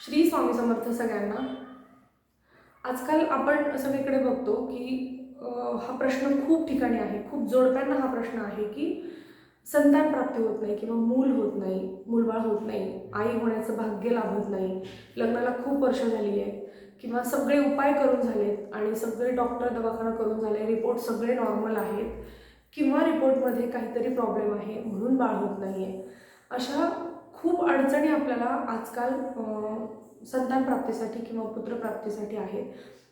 श्री स्वामी समर्थ सगळ्यांना. आजकाल आपण सगळीकडे बघतो की हा प्रश्न खूप ठिकाणी आहे. खूप जोडप्यांना हा प्रश्न आहे की संतान प्राप्ती होत नाही किंवा मूल होत नाही मूलबाळ होत नाही आई होण्याचं भाग्य लाभत नाही. लग्नाला खूप वर्ष झाली आहेत किंवा सगळे उपाय करून झालेत आणि सगळे डॉक्टर दवाखाना करून झाले रिपोर्ट सगळे नॉर्मल आहेत किंवा रिपोर्टमध्ये काहीतरी प्रॉब्लेम आहे म्हणून बाळ होत नाही आहे अशा खूप अडचणी आपल्याला आजकाल संतान प्राप्तीसाठी किंवा पुत्रप्राप्तीसाठी आहेत.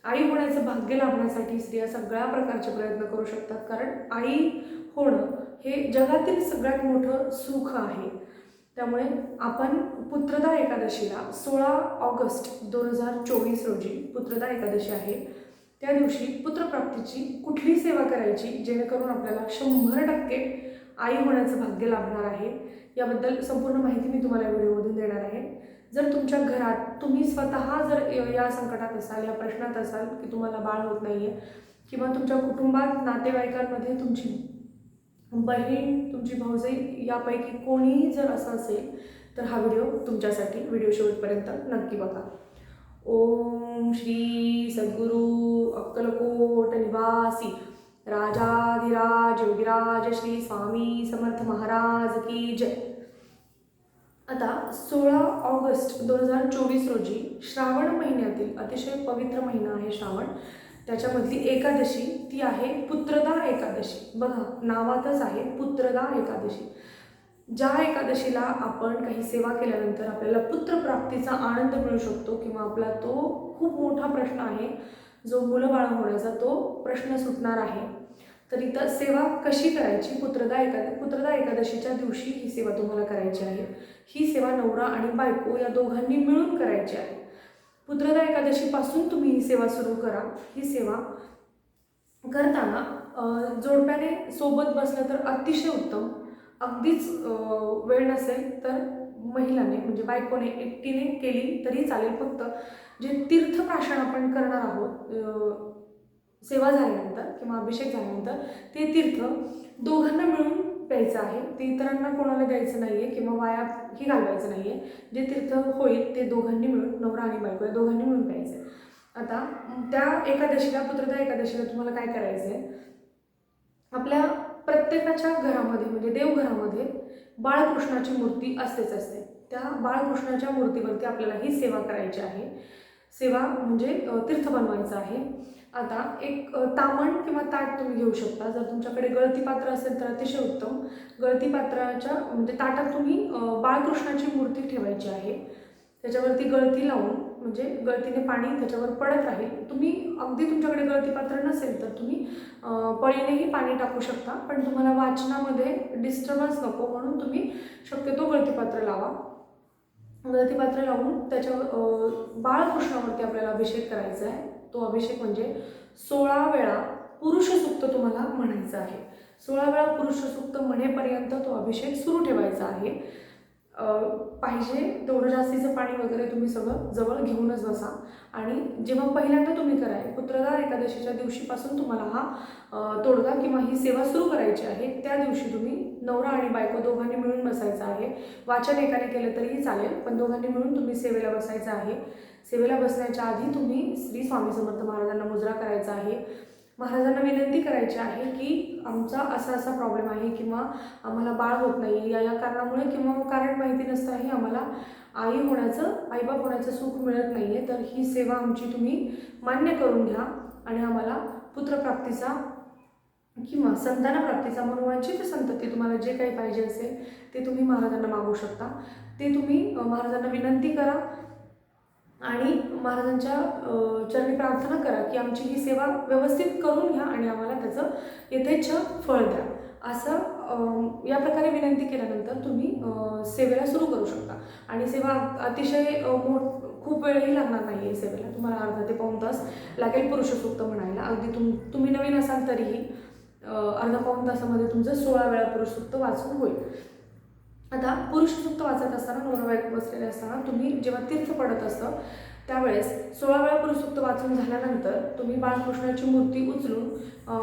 आई होण्याचं भाग्य लाभण्यासाठी स्त्रिया सगळ्या प्रकारचे प्रयत्न करू शकतात. कारण आई होणं हे जगातील सगळ्यात मोठं सुख आहे. त्यामुळे आपण पुत्रदा एकादशीला सोळा ऑगस्ट दोन हजार चोवीस रोजी पुत्रदा एकादशी आहे. त्या दिवशी पुत्रप्राप्तीची कुठली सेवा करायची? जेणेकरून आपल्याला शंभर टक्के आई होण्याचं भाग्य लाभणार आहे. याबद्दल संपूर्ण माहिती मी तुम्हाला व्हिडिओमधून देणार आहे. जर तुमच्या घरात तुम्ही स्वतः जर या संकटात असाल या प्रश्नात असाल की तुम्हाला बाळ होत नाही आहे किंवा तुमच्या कुटुंबात नातेवाईकांमध्ये तुमची बहीण तुमची भाऊजाई यापैकी कोणीही जर असं असेल तर हा व्हिडिओ तुमच्यासाठी व्हिडिओ शेवटपर्यंत नक्की बघा. ओम श्री सद्गुरू अक्कलकोट निवासी राजाधिराज योगिराज श्री स्वामी समर्थ महाराज की जय. आता सोळा ऑगस्ट दोन हजार चोवीस रोजी श्रावण महिन्यातील अतिशय पवित्र महिना आहे श्रावण. त्याच्यामधली एकादशी ती आहे पुत्रदा एकादशी. बघा नावातच आहे पुत्रदा एकादशी. ज्या एकादशीला आपण काही सेवा केल्यानंतर आपल्याला पुत्रप्राप्तीचा आनंद मिळू शकतो किंवा आपला तो खूप मोठा प्रश्न आहे जो मुलंबाळ होण्याचा तो प्रश्न सुटणार आहे. तर इथं सेवा कशी करायची? पुत्रदा एका पुत्रदा एकादशीच्या दिवशी ही सेवा तुम्हाला करायची आहे. ही सेवा नवरा आणि बायको या दोघांनी मिळून करायची आहे. पुत्रदा एकादशीपासून तुम्ही ही सेवा सुरू करा. ही सेवा करताना जोडप्याने सोबत बसलं तर अतिशय उत्तम. अगदीच वेळ नसेल तर महिलाने म्हणजे बायकोने एकटीने केली तरी चालेल. फक्त जे तीर्थप्राशन आपण करणार आहोत सेवा झाल्यानंतर किंवा अभिषेक झाल्यानंतर ते तीर्थ दोघांना मिळून प्यायचं आहे. ते इतरांना कोणाला द्यायचं नाही आहे किंवा वायाही घालवायचं नाही आहे जे तीर्थ होईल ते दोघांनी मिळून नवरा आणि बायको या दोघांनी मिळून प्यायचं आता त्या एकादशीला पुत्रदा एकादशीला तुम्हाला काय करायचं आहे आपल्या प्रत्येकाच्या घरामध्ये म्हणजे देवघरामध्ये बाळकृष्णाची मूर्ती असतेच असते. त्या बाळकृष्णाच्या मूर्तीवरती आपल्याला ही सेवा करायची आहे. सेवा म्हणजे तीर्थ बनवायचं आहे. आता एक तामण किंवा ताट तुम्ही घेऊ शकता. जर तुमच्याकडे गळती पात्र असेल तर अतिशय उत्तम. गळती पात्राच्या म्हणजे ताटात तुम्ही बाळकृष्णाची मूर्ती ठेवायची आहे. त्याच्यावरती गळती लावून म्हणजे गळतीने पाणी त्याच्यावर पडत राहील. तुम्ही अगदी तुमच्याकडे गळती पात्र नसेल तर तुम्ही पळीनेही पाणी टाकू शकता. पण तुम्हाला वाचनामध्ये डिस्टर्बन्स नको म्हणून तुम्ही शक्यतो गळतीपात्र लावा. गळतीपात्र लावून त्याच्यावर बाळकृष्णावरती आपल्याला अभिषेक करायचा आहे. तो अभिषेक म्हणजे सोळा वेळा पुरुषसुक्त तुम्हाला म्हणायचं आहे. सोळा वेळा पुरुषसुक्त म्हणेपर्यंत तो अभिषेक सुरू ठेवायचा आहे. पाहिजे तेवढं जास्तीचं पाणी वगैरे तुम्ही सगळं जवळ घेऊनच बसा. आणि जेव्हा पहिल्यांदा तुम्ही कराय पुत्रदार एकादशीच्या दिवशीपासून तुम्हाला हा तोडगा किंवा ही सेवा सुरू करायची आहे त्या दिवशी तुम्ही नवरा आणि बायको दोघांनी मिळून बसायचं आहे. वाचन एकाने केलं तरीही चालेल पण दोघांनी मिळून तुम्ही सेवेला बसायचं आहे. सेवेला बसण्याच्या आधी तुम्ही श्री स्वामी समर्थ महाराजांना मुजरा करायचा आहे. महाराजांना विनंती करायची आहे की आमचा असा असा प्रॉब्लेम आहे किंवा आम्हाला बाळ होत नाही या या कारणामुळे किंवा कारण माहिती नसताही आम्हाला आई होण्याचं आईबाप होण्याचं सुख मिळत नाही आहे तर ही सेवा आमची तुम्ही मान्य करून घ्या आणि आम्हाला पुत्रप्राप्तीचा किंवा संतानप्राप्तीचा मनोवांचित संतती तुम्हाला जे काही पाहिजे असेल ते तुम्ही महाराजांना मागू शकता. ते तुम्ही महाराजांना विनंती करा आणि महाराजांच्या चरणी प्रार्थना करा की आमची ही सेवा व्यवस्थित करून घ्या आणि आम्हाला त्याचं यथेच्छ फळ द्या. असं या प्रकारे विनंती केल्यानंतर तुम्ही सेवेला सुरू करू शकता. आणि सेवा अतिशय मोठ खूप वेळही लागणार नाही आहे सेवेला. तुम्हाला अर्धा ते पाऊण तास लागेल पुरुषसूक्त म्हणायला. अगदी तुम तुम्ही नवीन असाल तरीही अर्धा पाऊन तासामध्ये तुमचं सोळा वेळा पुरुषसूक्त वाचून होईल. आता पुरुषसूक्त वाचत असताना नवरा बसलेले असताना तुम्ही जेव्हा तीर्थ पडत असतं त्यावेळेस सोळा वेळा पुरुषसूक्त वाचून झाल्यानंतर तुम्ही बाळकृष्णाची मूर्ती उचलून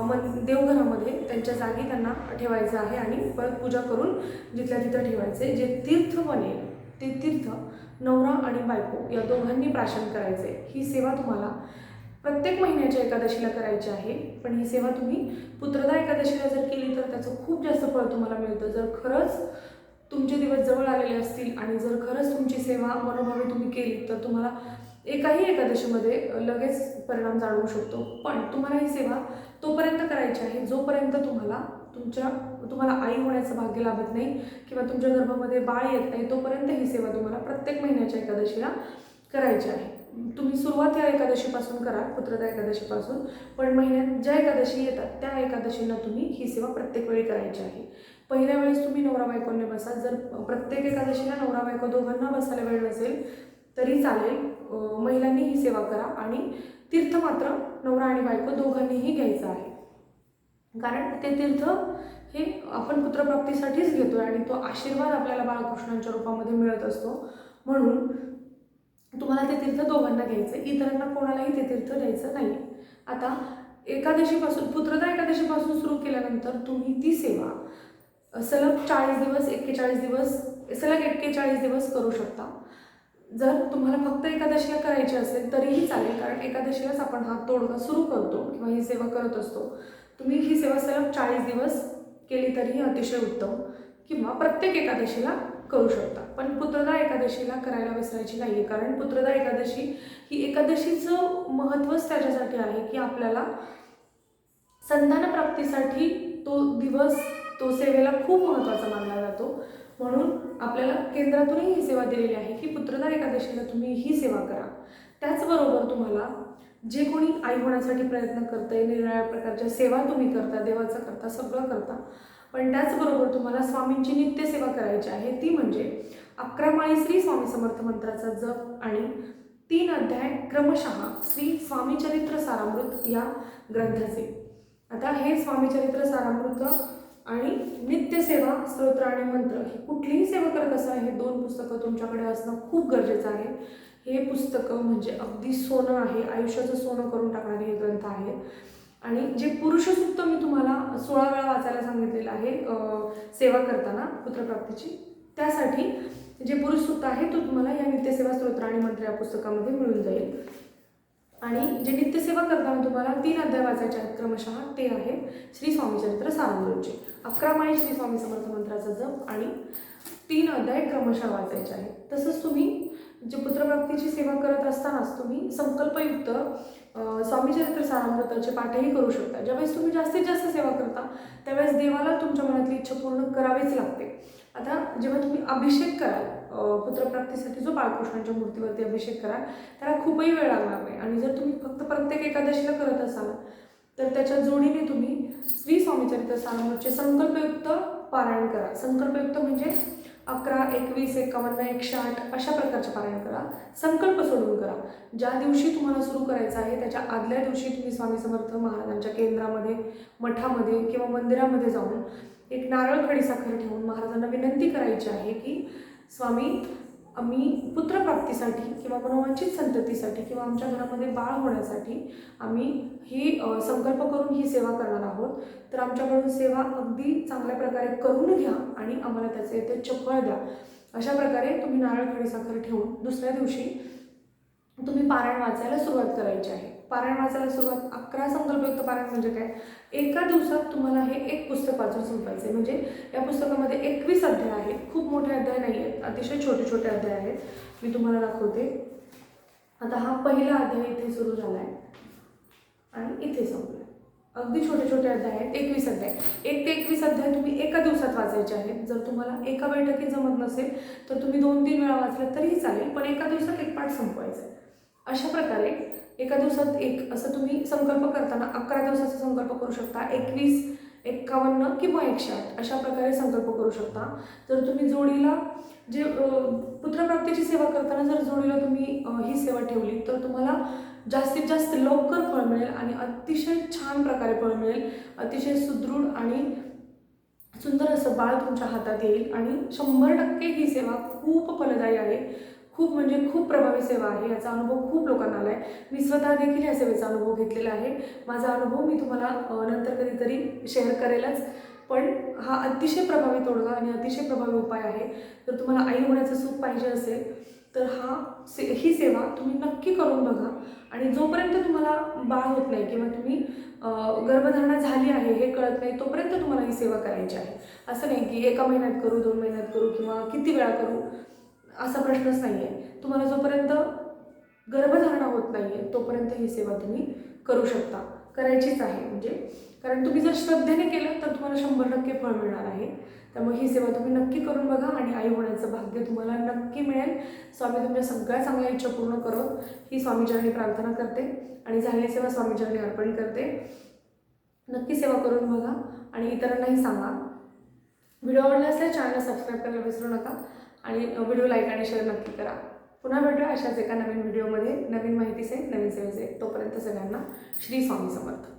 मन देवघरामध्ये त्यांच्या जागी त्यांना ठेवायचं आहे आणि परत पूजा करून जिथल्या तिथं ठेवायचे. जे तीर्थ बनेल ते तीर्थ नवरा आणि बायको या दोघांनी प्राशन करायचे. ही सेवा तुम्हाला प्रत्येक महिन्याच्या एकादशीला करायची आहे. पण ही सेवा तुम्ही पुत्रदा एकादशीला जर केली तर त्याचं खूप जास्त फळ तुम्हाला मिळतं. जर खरंच तुमचे दिवस जवळ आलेले असतील आणि जर खरंच तुमची सेवा मनोभावे तुम्ही केली तर तुम्हाला एकाही एकादशीमध्ये लगेच परिणाम जाणवू शकतो. पण तुम्हाला ही सेवा तोपर्यंत करायची आहे जोपर्यंत तुम्हाला तुमच्या तुम्हाला आई होण्याचं भाग्य लाभत नाही किंवा तुमच्या गर्भामध्ये बाळ येत नाही तोपर्यंत ही सेवा तुम्हाला प्रत्येक महिन्याच्या एकादशीला करायची आहे. तुम्ही सुरुवात या एकादशीपासून करा पुत्रदा एकादशीपासून. पण महिन्यात ज्या एकादशी येतात त्या एकादशींना तुम्ही ही सेवा प्रत्येक वेळी करायची आहे. पहिल्या वेळेस तुम्ही नवरा बायकोने बसा. जर प्रत्येक एकादशीला नवरा बायको दोघांना बसायला वेळ नसेल तरी चालेल. महिलांनी ही सेवा करा आणि तीर्थ मात्र नवरा आणि बायको दोघांनीही घ्यायचं आहे. कारण ते तीर्थ हे आपण पुत्रप्राप्तीसाठीच घेतो आहे आणि तो आशीर्वाद आपल्याला बाळकृष्णांच्या रूपामध्ये मिळत असतो. म्हणून तुम्हाला ते तीर्थ दोघांना घ्यायचं इतरांना कोणालाही ते तीर्थ द्यायचं नाही. आता एकादशीपासून पुत्रता एकादशीपासून सुरू केल्यानंतर तुम्ही ती सेवा सलग चाळीस दिवस एक्केचाळीस दिवस सलग एक्केचाळीस दिवस करू शकता. जर तुम्हाला फक्त एकादशीला करायची असेल तरीही चालेल कारण एकादशीलाच आपण हा तोडगा सुरू करतो किंवा ही सेवा करत असतो. तुम्ही ही सेवा सलग चाळीस दिवस केली तरीही अतिशय उत्तम किंवा प्रत्येक एकादशीला करू शकता. पण पुत्रदा एकादशीला करायला विसरायची नाही आहे कारण पुत्रदा एकादशी ही एकादशीचं महत्त्वच त्याच्यासाठी आहे की आपल्याला संतानप्राप्तीसाठी तो दिवस तो सेवेला खूप महत्त्वाचा मानला जातो. म्हणून आपल्याला केंद्रातूनही ही सेवा दिलेली आहे की पुत्रदा एकादशीला तुम्ही ही सेवा करा. त्याचबरोबर तुम्हाला जे कोणी आई होण्यासाठी प्रयत्न करतंय निरनिराळ्या प्रकारच्या सेवा तुम्ही करता देवाचं करता सगळं करता पण त्याचबरोबर तुम्हाला स्वामींची नित्यसेवा करायची आहे ती म्हणजे अकरा माळी श्री स्वामी समर्थ मंत्राचा जप आणि तीन अध्याय क्रमशः श्री स्वामीचरित्र सारामृत या ग्रंथाचे. आता हे स्वामीचरित्र सारामृत आणि नित्यसेवा स्तोत्र आणि मंत्र हे कुठलीही सेवा करत असा हे दोन पुस्तकं तुमच्याकडे असणं खूप गरजेचं आहे. हे पुस्तकं म्हणजे अगदी सोनं आहे आयुष्याचं सोनं करून टाकणारे हे ग्रंथ आहेत. आणि जे पुरुषसूक्त मी तुम्हाला सोळा वेळा वाचायला सांगितलेलं आहे सेवा करताना पुत्रप्राप्तीची त्यासाठी जे पुरुषसूक्त आहे तो तुम्हाला या नित्यसेवा स्तोत्र आणि मंत्र या पुस्तकामध्ये मिळून जाईल. आणि जे नित्यसेवा करताना तुम्हाला तीन अध्याय वाचायचे आहेत क्रमशः ते आहे श्री स्वामी चरित्र अकरा माई श्री स्वामी समर्थ मंत्राचा जप आणि तीन अध्याय क्रमशः वाचायचे आहेत. तसंच तुम्ही जे पुत्रप्राप्तीची सेवा करत असतानाच तुम्ही संकल्पयुक्त स्वामी चरित्र सारामृताचे पाठही करू शकता. ज्यावेळेस तुम्ही जास्तीत जास्त सेवा करता त्यावेळेस देवाला तुमच्या मनातली इच्छा पूर्ण करावीच लागते. आता जेव्हा तुम्ही अभिषेक कराल पुत्रप्राप्तीसाठी जो बाळकृष्णांच्या मूर्तीवरती अभिषेक कराल त्याला खूपही वेळ लागणार नाही. आणि जर तुम्ही फक्त प्रत्येक एकादशीला करत असाल तर त्याच्या जोडीने तुम्ही श्री स्वामी चरित्र सारामृतचे संकल्पयुक्त पारायण करा. संकल्पयुक्त म्हणजे अकरा एकवीस एकावन्न एकशे आठ अशा प्रकारचे पारायण करा. संकल्प सोडून करा. ज्या दिवशी तुम्हाला सुरू करायचं आहे त्याच्या आदल्या दिवशी तुम्ही स्वामी समर्थ महाराजांच्या केंद्रामध्ये मठामध्ये किंवा मंदिरामध्ये जाऊन एक नारळ खडी साखर ठेवून महाराजांना विनंती करायची आहे की स्वामी आम्ही पुत्रप्राप्तीसाठी किंवा मनोवांचित संततीसाठी किंवा आमच्या घरामध्ये बाळ होण्यासाठी आम्ही ही संकल्प करून ही सेवा करणार आहोत. तर आमच्याकडून सेवा अगदी चांगल्या प्रकारे करून घ्या आणि आम्हाला त्याचे ते चपळ द्या. अशा प्रकारे तुम्ही नारळ खडी साखर ठेवून दुसऱ्या दिवशी तुम्ही पारायण वाचायला सुरुवात करायची आहे. पारायण वाचायला सुरुवात अकरा संकल्पयुक्त पारायण म्हणजे काय? एका दिवसात तुम्हाला हे एक पुस्तक वाचून संपायचं आहे म्हणजे या पुस्तकामध्ये एकवीस अध्याय आहेत. खूप मोठे अध्याय नाही आहेत. अतिशय छोटे छोटे अध्याय आहेत. मी तुम्हाला दाखवते. आता हा पहिला अध्याय इथे सुरू झाला आहे आणि इथे संपला अगदी छोटे छोटे अध्याय आहेत. एकवीस अध्याय. एक ते एकवीस अध्याय तुम्ही एका दिवसात वाचायचे आहेत. जर तुम्हाला एका बैठकीत जमत नसेल तर तुम्ही दोन तीन वेळा वाचलं तरीही चालेल. पण एका दिवसात एक पाठ संपवायचा आहे अशा प्रकारे एका दिवसात एक असं तुम्ही संकल्प करताना अकरा दिवसाचा संकल्प करू शकता. एकवीस एक्कावन्न किंवा एकशे आठ अशा प्रकारे संकल्प करू शकता. जर तुम्ही जोडीला जे पुत्रप्राप्तीची सेवा करताना जर जोडीला तुम्ही ही सेवा ठेवली तर तुम्हाला जास्तीत जास्त लवकर फळ मिळेल आणि अतिशय छान प्रकारे फळ मिळेल. अतिशय सुदृढ आणि सुंदर असं बाळ तुमच्या हातात येईल आणि शंभर टक्के ही सेवा खूप फलदायी आहे. खूप म्हणजे खूप प्रभावी सेवा आहे याचा अनुभव खूप लोकांना आला आहे मी स्वतः देखील या सेवेचा अनुभव घेतलेला आहे. माझा अनुभव मी तुम्हाला नंतर कधीतरी शेअर करेलच. पण हा अतिशय प्रभावी तोडगा आणि अतिशय प्रभावी उपाय आहे. जर तुम्हाला आई होण्याचं सुख पाहिजे असेल तर हा से ही सेवा तुम्ही नक्की करून बघा. आणि जोपर्यंत तुम्हाला बाळ होत नाही किंवा तुम्ही गर्भधारणा झाली आहे हे कळत नाही तोपर्यंत तुम्हाला ही सेवा करायची आहे. असं नाही की एका महिन्यात करू दोन महिन्यात करू किंवा किती वेळा करू. असा प्रश्नच नाही आहे तुम्हाला जोपर्यंत गर्भधारणा होत नाही आहे तोपर्यंत ही सेवा तुम्ही करू शकता. करायचीच आहे. म्हणजे कारण तुम्ही जर श्रद्धेने केलं तर तुम्हाला शंभर टक्के फळ मिळणार आहे. त्यामुळे ही सेवा तुम्ही नक्की करून बघा आणि आई होण्याचं भाग्य तुम्हाला नक्की मिळेल. स्वामी तुमच्या सगळ्या चांगल्या इच्छा पूर्ण करो. ही स्वामीचरणी प्रार्थना करते आणि झालेली सेवा स्वामीचरणी अर्पण करते. नक्की सेवा करून बघा आणि इतरांनाही सांगा. व्हिडिओ आवडला असल्यास चॅनलला सबस्क्राईब करायला विसरू नका. आणि व्हिडिओ लाईक आणि शेअर नक्की करा. पुन्हा भेटूया अशाच एका नवीन व्हिडिओमध्ये. नवीन माहितीचे नवीन सेवेचे तोपर्यंत सगळ्यांना श्री स्वामी समर्थ.